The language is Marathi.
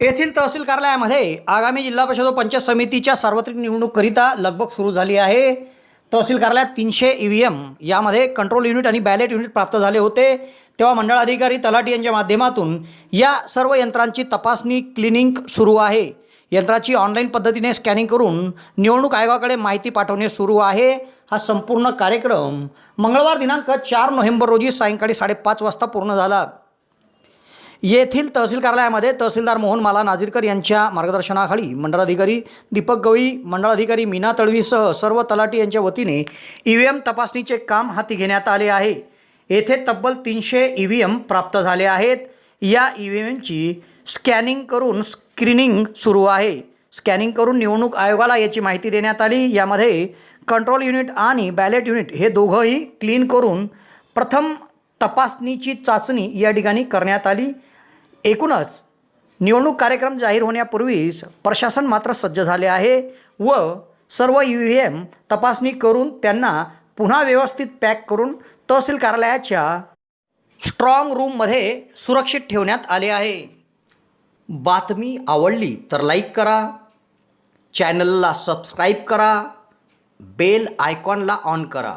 येथील तहसील कार्यालयामध्ये आगामी जिल्हा परिषद व पंचायत समितीच्या सार्वत्रिक निवडणूककरिता लगबग सुरू झाली आहे. तहसील कार्यालयात तीनशे ई व्ही एम यामध्ये कंट्रोल युनिट आणि बॅलेट युनिट प्राप्त झाले होते. तेव्हा मंडळ अधिकारी तलाठी यांच्या माध्यमातून या सर्व यंत्रांची तपासणी क्लिनिंग सुरू आहे. यंत्राची ऑनलाईन पद्धतीने स्कॅनिंग करून निवडणूक आयोगाकडे माहिती पाठवणे सुरू आहे. हा संपूर्ण कार्यक्रम मंगळवार दिनांक चार नोव्हेंबर रोजी सायंकाळी साडेपाच वाजता पूर्ण झाला. येथील तहसील कार्यालयामध्ये तहसीलदार मोहन माला नाझीरकर यांच्या मार्गदर्शनाखाली मंडळाधिकारी दीपक गवई मंडळाधिकारी मीना तळवीसह सर्व तलाठी यांच्या वतीने ई व्ही एम तपासणीचे काम हाती घेण्यात आले आहे. येथे तब्बल तीनशे ई व्ही एम प्राप्त झाले आहेत. या ई व्ही एमची स्कॅनिंग करून स्क्रीनिंग सुरू आहे. स्कॅनिंग करून निवडणूक आयोगाला याची माहिती देण्यात आली. यामध्ये कंट्रोल युनिट आणि बॅलेट युनिट हे दोघंही क्लीन करून प्रथम तपासणीची चाचणी या ठिकाणी करण्यात आली. एकूणच निवडणूक कार्यक्रम जाहीर होण्यापूर्वीच प्रशासन मात्र सज्ज झाले आहे व सर्व यू व्ही एम तपासणी करून त्यांना पुन्हा व्यवस्थित पॅक करून तहसील कार्यालयाच्या स्ट्रॉंग रूममध्ये सुरक्षित ठेवण्यात आले आहे. बातमी आवडली तर लाईक करा चॅनलला सबस्क्राईब करा बेल आयकॉनला ऑन करा.